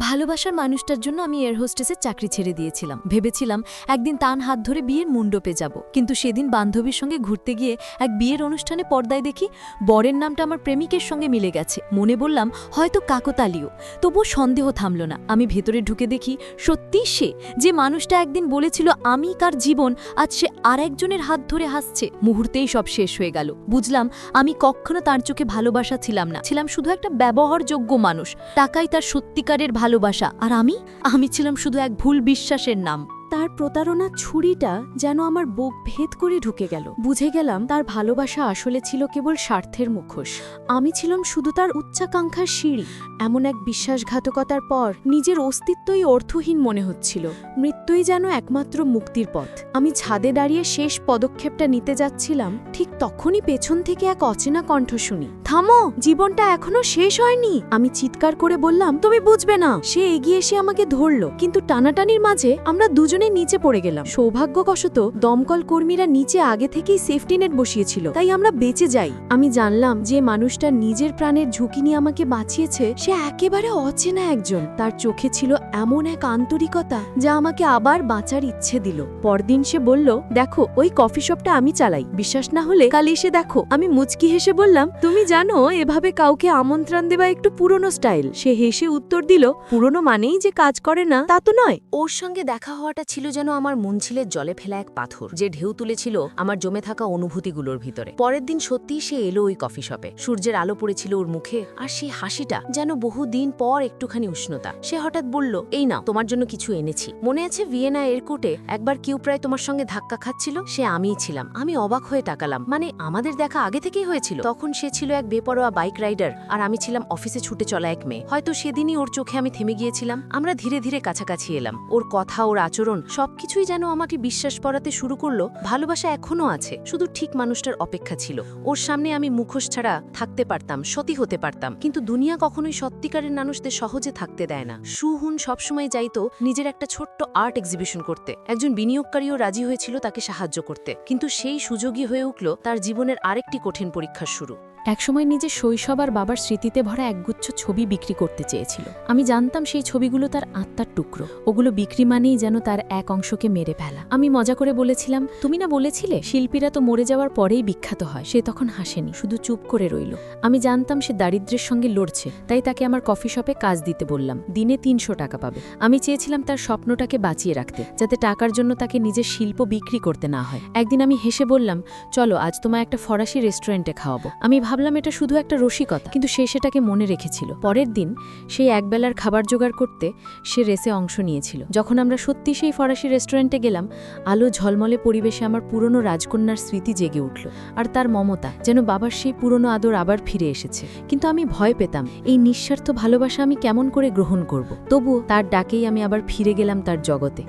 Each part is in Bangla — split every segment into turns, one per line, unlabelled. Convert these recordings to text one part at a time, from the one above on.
ভালোবাসার মানুষটার জন্য আমি এয়ার হোস্টেসের চাকরি ছেড়ে দিয়েছিলাম। ভেবেছিলাম একদিন তান হাত ধরে বিয়ের মুন্ডপে যাব। কিন্তু সেদিন বান্ধবীর সঙ্গে ঘুরতে গিয়ে এক বিয়ের অনুষ্ঠানে পর্দায় দেখি বরের নামটা আমার প্রেমিকের সঙ্গে মিলে গেছে। মনে বললাম, হয়তো কাকতালীয়। তবুও সন্দেহ থামল না। আমি ভেতরে ঢুকে দেখি সত্যিই সে, যে মানুষটা একদিন বলেছিল, আমি কার জীবন? আজ সে আর একজনের হাত ধরে হাসছে। মুহূর্তেই সব শেষ হয়ে গেল। বুঝলাম, আমি কখনো তার চোখে ভালোবাসা ছিলাম না। ছিলাম শুধু একটা ব্যবহারযোগ্য মানুষ। টাকাই তার সত্যিকারের ভালোবাসা। আর আমি? আমি ছিলাম শুধু এক ভুল বিশ্বাসের নাম।
তার প্রতারণা ছুরিটা যেন আমার বুক ভেদ করে ঢুকে গেল। বুঝে গেলাম তার ভালোবাসা আসলে ছিল কেবল স্বার্থের মুখোশ। আমি ছিলাম শুধু তার উচ্চাকাঙ্ক্ষার সিঁড়ি। এমন এক বিশ্বাসঘাতকতার পর নিজের অস্তিত্বই অর্থহীন মনে হচ্ছিল। মৃত্যুই যেন একমাত্র মুক্তির পথ। আমি ছাদে দাঁড়িয়ে শেষ পদক্ষেপটা নিতে যাচ্ছিলাম, ঠিক তখনই পেছন থেকে এক অচেনা কণ্ঠ শুনি থামো! জীবনটা এখনও শেষ হয়নি! আমি চিৎকার করে বললাম, তুমি বুঝবে না! সে এগিয়ে এসে আমাকে ধরল, কিন্তু টানাটানির মাঝে আমরা দুজনে নিচে পড়ে গেলাম। সৌভাগ্যবশত দমকল কর্মীরা নিচে আগে থেকেই সেফটি নেট বসিয়েছিল। তাই আমরা বেঁচে যাই। আমি জানলাম যে মানুষটা নিজের প্রাণের ঝুঁকি নিয়ে আমাকে বাঁচিয়েছে, সে একেবারে অচেনা একজন। তার চোখে ছিল এমন এক আন্তরিকতা যা আমাকে আবার বাঁচার ইচ্ছে দিল। পরদিন সে বলল, দেখো, ওই কফি শপটা আমি চালাই। বিশ্বাস না হলে কাল এসে দেখো। আমি মুচকি হেসে বললাম, তুমি জানো, এভাবে কাউকে আমন্ত্রণ দেওয়া একটু পুরনো স্টাইল সে হেসে উত্তর দিল, পুরনো মানেই যে কাজ করে না, তা তো নয়।
ওর সঙ্গে দেখা হওয়াটা ছিল যেন আমার মন ছিলের জলে ফেলা এক পাথর, যে ঢেউ তুলেছিল আমার জমে থাকা অনুভূতিগুলোর ভিতরে। পরের দিন সত্যিই সে এলো ওই কফি শপে। সূর্যের আলো পড়েছিল ওর মুখে, আর সেই হাসিটা যেন বহুদিন পর একটুখানি উষ্ণতা। সে হঠাৎ বলল, এই না তোমার জন্য কিছু এনেছি। মনে আছে ভিয়েনা এয়ারকোর্টে একবার কেউ প্রায় তোমার সঙ্গে ধাক্কা খাচ্ছিল? সে আমিই ছিলাম। আমি অবাক হয়ে তাকালাম। মানে আমাদের দেখা আগে থেকেই হয়েছিল। তখন সে ছিল এক বেপরোয়া বাইক রাইডার, আর আমি ছিলাম অফিসে ছুটে চলা এক মেয়ে। হয়তো সেদিনই ওর চোখে আমি থেমে গিয়েছিলাম। আমরা ধীরে ধীরে কাছাকাছি এলাম। ওর কথা, ওর আচরণ সবকিছুই যেন আমাকে বিশ্বাস পড়াতে শুরু করল, ভালোবাসা এখনও আছে, শুধু ঠিক মানুষটার অপেক্ষা ছিল। ওর সামনে আমি মুখোশ ছাড়া থাকতে পারতাম, সতী হতে পারতাম, কিন্তু দুনিয়া কখনোই সত্যিকারের মানুষদের সহজে থাকতে দেয় না। সুহুন সবসময় চাইতো নিজের একটা ছোট্ট আর্ট এক্সিবিশন করতে। একজন বিনিয়োগকারীও রাজি হয়েছিল তাকে সাহায্য করতে। কিন্তু সেই সুযোগই হয়ে উঠল তার জীবনের আরেকটি কঠিন পরীক্ষার শুরু।
একসময় নিজের শৈশব আর বাবার স্মৃতিতে ভরা একগুচ্ছ ছবি বিক্রি করতে চেয়েছিল। আমি জানতাম সেই ছবিগুলো তার আত্মার টুকরো। ওগুলো বিক্রি মানেই যেন তার এক অংশকে মেরে ফেলা। আমি মজা করে বলেছিলাম, তুমি না বলেছিলে শিল্পীরা তো মরে যাওয়ার পরেই বিখ্যাত হয়? সে তখন হাসেনি, শুধু চুপ করে রইল। আমি জানতাম সে দারিদ্রের সঙ্গে লড়ছে, তাই তাকে আমার কফি শপে কাজ দিতে বললাম, দিনে তিনশো টাকা পাবে। আমি চেয়েছিলাম তার স্বপ্নটাকে বাঁচিয়ে রাখতে, যাতে টাকার জন্য তাকে নিজের শিল্প বিক্রি করতে না হয়। একদিন আমি হেসে বললাম, চলো, আজ তোমায় একটা ফরাসি রেস্টুরেন্টে খাওয়াবো। আমি ভাবলাম এটা শুধু একটা রসিকতা, কিন্তু সে সেটাকে মনে রেখেছিল। পরের দিন সেই একবেলার খাবার জোগাড় করতে সে রেসে অংশ নিয়েছিল। যখন আমরা সত্যি সেই ফরাসি রেস্টুরেন্টে গেলাম, আলো ঝলমলে পরিবেশে আমার পুরনো রাজকন্যার স্মৃতি জেগে উঠল আর তার মমতা, যেন বাবার সেই পুরনো আদর আবার ফিরে এসেছে। কিন্তু আমি ভয় পেতাম, এই নিঃস্বার্থ ভালোবাসা আমি কেমন করে গ্রহণ করব? তবুও তার ডাকেই আমি আবার ফিরে গেলাম তার জগতে।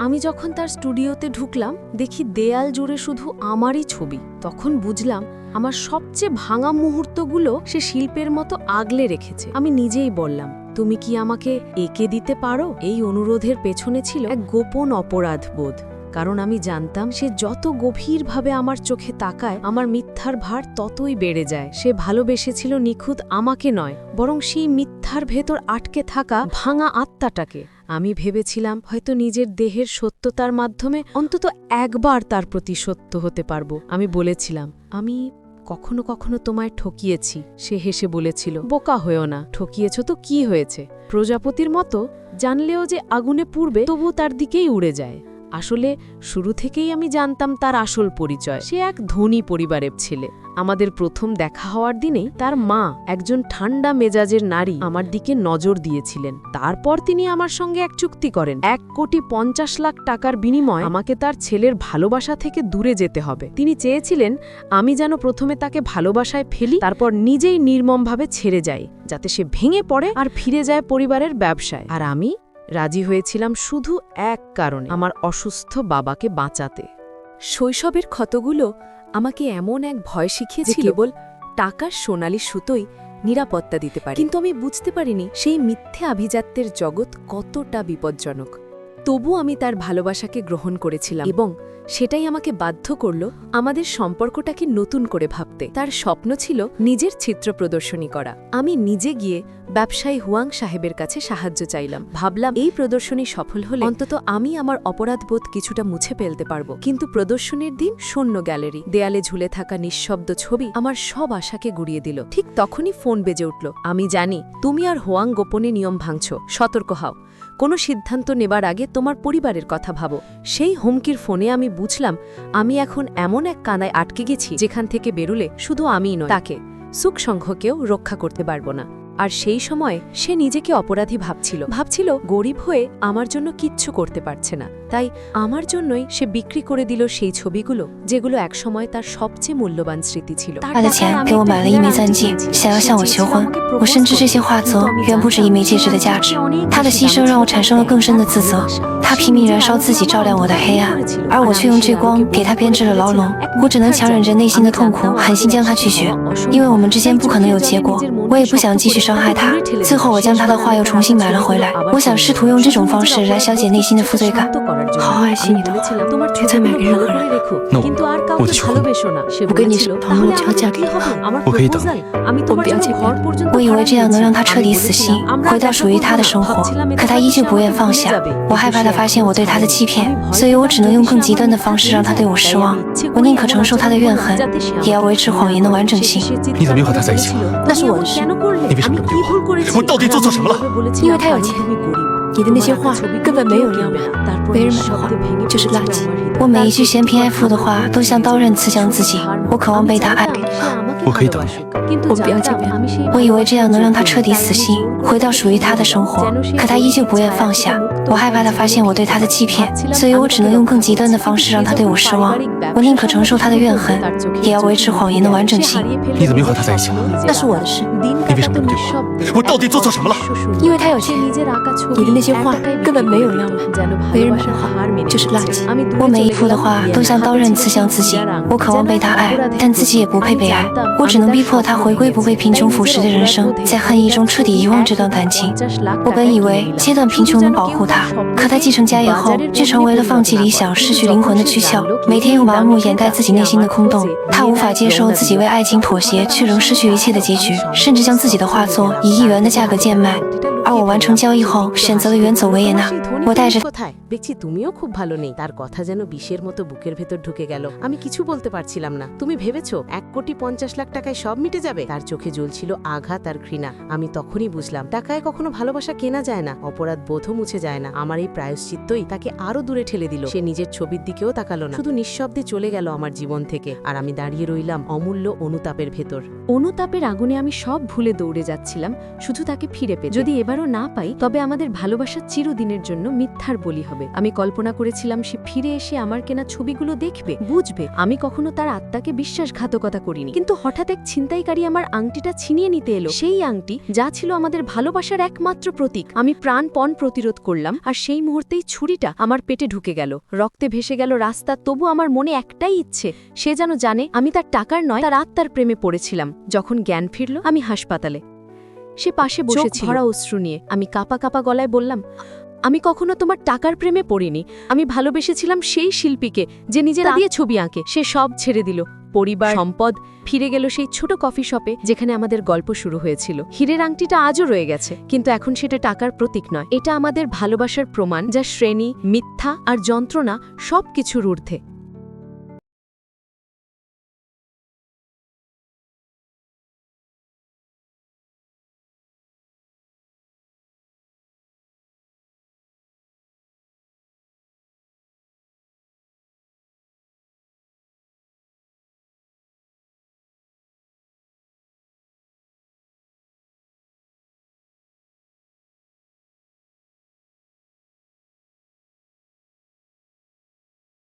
আমি যখন তার স্টুডিওতে ঢুকলাম, দেখি দেয়াল জুড়ে শুধু আমারই ছবি। তখন বুঝলাম, আমার সবচেয়ে ভাঙা মুহূর্তগুলো সে শিল্পের মতো আগলে রেখেছে। আমি নিজেই বললাম, তুমি কি আমাকে এঁকে দিতে পারো? এই অনুরোধের পেছনে ছিল এক গোপন অপরাধ বোধ। কারণ আমি জানতাম, সে যত গভীরভাবে আমার চোখে তাকায়, আমার মিথ্যার ভার ততই বেড়ে যায়। সে ভালোবেসেছিল নিখুঁত আমাকে নয়, বরং সেই মিথ্যার ভেতর আটকে থাকা ভাঙা আত্মাটাকে। আমি ভেবেছিলাম হয়তো নিজের দেহের সত্যতার মাধ্যমে অন্তত একবার তার প্রতি সত্য হতে পারব। আমি বলেছিলাম, আমি কখনো কখনো তোমায় ঠকিয়েছি। সে হেসে বলেছিল, বোকা হয়েও না। ঠকিয়েছ তো কি হয়েছে? প্রজাপতির মতো জানলেও যে আগুনে পূর্বে তবু তার দিকেই উড়ে যায়। আসলে শুরু থেকেই আমি জানতাম তার আসল পরিচয়। সে এক ধনী পরিবারের ছেলে। আমাদের প্রথম দেখা হওয়ার দিনেই তার মা একজন ঠান্ডা মেজাজের নারী আমার দিকে নজর দিয়েছিলেন। তারপর তিনি আমার সঙ্গে এক চুক্তি করেন। এক কোটি পঞ্চাশ লাখ টাকার বিনিময় আমাকে তার ছেলের ভালোবাসা থেকে দূরে যেতে হবে। তিনি চেয়েছিলেন আমি যেন প্রথমে তাকে ভালোবাসায় ফেলি, তারপর নিজেই নির্মমভাবে ছেড়ে যাই, যাতে সে ভেঙে পড়ে আর ফিরে যায় পরিবারের ব্যবসায়। আর আমি রাজি হয়েছিলাম শুধু এক কারণে আমার অসুস্থ বাবাকে বাঁচাতে।
শৈশবের ক্ষতগুলো আমাকে এমন এক ভয় শিখিয়েছিল কেবল টাকার সোনালি সুতোই নিরাপত্তা দিতে পারে। কিন্তু আমি বুঝতে পারিনি সেই মিথ্যে আভিজাত্যের জগৎ কতটা বিপজ্জনক।
তবু আমি তার ভালোবাসাকে গ্রহণ করেছিলাম এবং সেটাই আমাকে বাধ্য করল আমাদের সম্পর্কটাকে নতুন করে ভাবতে। তার স্বপ্ন ছিল নিজের চিত্র প্রদর্শনী করা। আমি নিজে গিয়ে ব্যবসায়ী হুয়াং সাহেবের কাছে সাহায্য চাইলাম। ভাবলাম এই প্রদর্শনী সফল হলে অন্তত আমি আমার অপরাধবোধ কিছুটা মুছে ফেলতে পারব। কিন্তু প্রদর্শনীর দিন শূন্য গ্যালারি। দেয়ালে ঝুলে থাকা নিঃশব্দ ছবি আমার সব আশাকে গুড়িয়ে দিল। ঠিক তখনই ফোন বেজে উঠল, আমি জানি, তুমি আর হোয়াং গোপনে নিয়ম ভাঙছ। সতর্ক হও। কোনো সিদ্ধান্ত নেবার আগে তোমার পরিবারের কথা ভাবো। সেই হুমকির ফোনে আমি বুঝলাম, আমি এখন এমন এক কানায় আটকে গেছি যেখান থেকে বেরুলে শুধু আমিই নয় তাকে সুখ সংঘকেও রক্ষা করতে পারব না। আর সেই সময় সে নিজেকে অপরাধী ভাবছিল ভাবছিল গরিব হয়ে আমার জন্য কিচ্ছু করতে পারছে না তাই আমার জন্যই সে বিক্রি করে দিল সেই ছবিগুলো যেগুলো একসময় তার সবচেয়ে মূল্যবান স্মৃতি ছিল তার
他的
টাকায়
钱
আমি
给我
একটা
买了一
হীরার
枚
আংটি
钻戒，
চেয়েছি।
想要向我
সে
求
চেয়েছিল
婚
আমাকে。
我甚至这些画
propose
作
করতে，কিন্তু
远
আমি
不止一枚戒指的价值。他的牺牲让我产生了更深的自责，他拼命燃烧自己照亮我的黑暗，而我却用这光给他编织了牢笼。我只能强忍着内心的痛苦，狠心将他拒绝，因为我们之间不可能有结果。我也不想继续 伤害他。最后，我将他的画又重新买了回来。我想试图用这种方式来消解内心的负罪感。好好爱惜你的，再买给任何人。
那我，我
的错，
我给你
什
么？
朋
友就要嫁给他。
我可以等，
我们不要
结婚。
我以为这样能让他彻底死心，回到属于他的生活。可他依旧不愿放下。我害怕他发现我对他的欺骗，所以我只能用更极端的方式让他对我失望。我宁可承受他的怨恨，也要维持谎言的完整性。
你怎么又和他在一起了？
那是我的事，
你为什么？我到底做错什么了？
因为他有钱。你的那些话根本没有用没人买的话就是垃圾。我每一句嫌贫爱富的话都像刀刃刺向自己我渴望被他爱。
我可以等你
我不要见面我以为这样能让他彻底死心，回到属于他的生活。可他依旧不愿放下，我害怕他发现我对他的欺骗，所以我只能用更极端的方式让他对我失望。我宁可承受他的怨恨，也要维持谎言的完整性。
你怎么又和他在一起了
那是我的事
你为什么这么对我我到底做错什么了
因为他有钱你的那些话根本没有人要买没人买的话就是垃圾我每一幅的画都像刀刃刺向自己，我渴望被他爱，但自己也不配被爱。我只能逼迫他回归不被贫穷腐蚀的人生，在恨意中彻底遗忘这段感情。我本以为切断贫穷能保护他，可他继承家业后，却成为了放弃理想、失去灵魂的躯壳。每天用麻木掩盖自己内心的空洞，他无法接受自己为爱情妥协却仍失去一切的结局，甚至将自己的画作以一元的价格贱卖。而我完成交易后，选择了远走维也纳。我带着
কোথায় দেখছি তুমিও খুব ভালো নেই তার কথা যেন বিষের মতো বুকের ভেতর ঢুকে গেল আমি কিছু বলতে পারছিলাম না তুমি ভেবেছো এক কোটি পঞ্চাশ লাখ টাকায় সব মিটে যাবে তার চোখে জ্বলছিল আঘাত আর ঘৃণা আমি তখনই বুঝলাম টাকায় কখনো ভালোবাসা কেনা যায় না অপরাধ বোধও মুছে যায় না আমার এই প্রায়শ্চিত্তই তাকে আরো দূরে ঠেলে দিল সে নিজের ছবির দিকেও তাকালো না শুধু নিঃশব্দে চলে গেল আমার জীবন থেকে আর আমি দাঁড়িয়ে রইলাম অমূল্য অনুতাপের ভেতর
অনুতাপের আগুনে আমি সব ভুলে দৌড়ে যাচ্ছিলাম শুধু তাকে ফিরে পেতে যদি এবারও না পাই, তবে আমাদের ভালোবাসা চিরদিনের জন্য মিথ্যার বলি হবে। আমি কল্পনা করেছিলাম সে ফিরে এসে আমার কেনা ছবিগুলো দেখবে, বুঝবে, আমি কখনো তার আত্মাকে বিশ্বাসঘাতকতা করিনি। কিন্তু হঠাৎ এক ছিনতাইকারী আমার আংটিটা ছিনিয়ে নিতে এলো। সেই আংটি যা ছিল আমাদের ভালোবাসার একমাত্র প্রতীক। আমি প্রাণপণ প্রতিরোধ করলাম, আর সেই মুহূর্তেই ছুরিটা আমার পেটে ঢুকে গেল। রক্তে ভেসে গেল রাস্তা, তবু আমার মনে একটাই ইচ্ছে, সে যেন জানে আমি তার টাকার নয়, তার আত্মার প্রেমে পড়েছিলাম। যখন জ্ঞান ফিরল, আমি হাসপাতালে। সে পাশে বসে ভরা অশ্রু নিয়ে। আমি কাপা কাপা গলায় বললাম আমি কখনো তোমার টাকার প্রেমে পড়িনি। আমি ভালোবেসেছিলাম সেই শিল্পীকে যে নিজের দিয়ে ছবি আঁকে। সে সব ছেড়ে দিল। পরিবার সম্পদ ফিরে গেল সেই ছোট কফি শপে যেখানে আমাদের গল্প শুরু হয়েছিল। হীরের আংটিটা আজও রয়ে গেছে কিন্তু এখন সেটা টাকার প্রতীক নয়। এটা আমাদের ভালোবাসার প্রমাণ যা শ্রেণি মিথ্যা আর যন্ত্রণা সবকিছুর ঊর্ধ্বে।